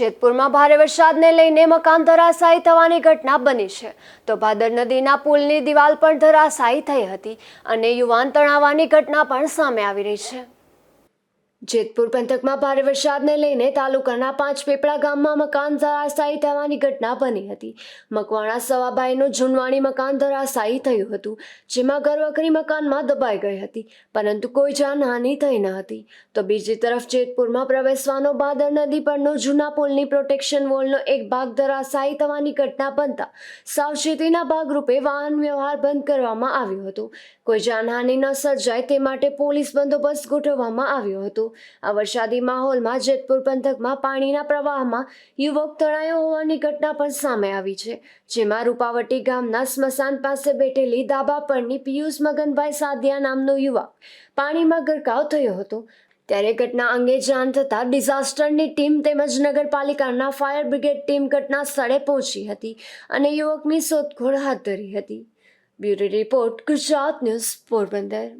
જેતપુરમાં ભારે વરસાદને લઈને મકાન ધરાશાયી થવાની ઘટના બની છે. તો ભાદર નદીના પુલની દિવાલ પણ ધરાશાયી થઈ હતી અને યુવાન તણાવવાની ઘટના પણ સામે આવી રહી છે. જેતપુર પંથકમાં ભારે વરસાદને લઈને તાલુકાના પાંચ પીપળા ગામમાં મકાન ધરાશાયી થવાની ઘટના બની હતી. મકવાણા સવાભાઈનું જૂનવાણી મકાન ધરાશાયી થયું હતું, જેમાં ઘરવખરી મકાનમાં દબાઈ ગઈ હતી, પરંતુ કોઈ જાનહાનિ થઈ ન હતી. તો બીજી તરફ જેતપુરમાં પ્રવેશવાનો બાદર નદી પરનો જૂના પુલની પ્રોટેક્શન વોલનો એક ભાગ ધરાશાયી થવાની ઘટના બનતા સાવચેતીના ભાગરૂપે વાહન વ્યવહાર બંધ કરવામાં આવ્યો હતો. કોઈ જાનહાનિ ન સર્જાય તે માટે પોલીસ બંદોબસ્ત ગોઠવવામાં આવ્યો હતો. આ વરસાદી માહોલમાં જેતપુર પંથકમાં પાણીના પ્રવાહમાં યુવક તણાયો હોવાની ઘટના પણ સામે આવી છે, જેમાં રૂપાવટી ગામના સ્મશાન પાસે બેઠેલી ધાબા પરની પિયુષ મગનભાઈ સાદિયા નામનો યુવક પાણીમાં ગરકાવ થયો હતો. ત્યારે ઘટના અંગે જાણ થતાં ડિઝાસ્ટરની ટીમ તેમજ નગરપાલિકાના ફાયર બ્રિગેડ ટીમ ઘટના સ્થળે પહોંચી હતી અને યુવકની શોધખોળ હાથ ધરી હતી. Bureau report Gujarat news Porbandar.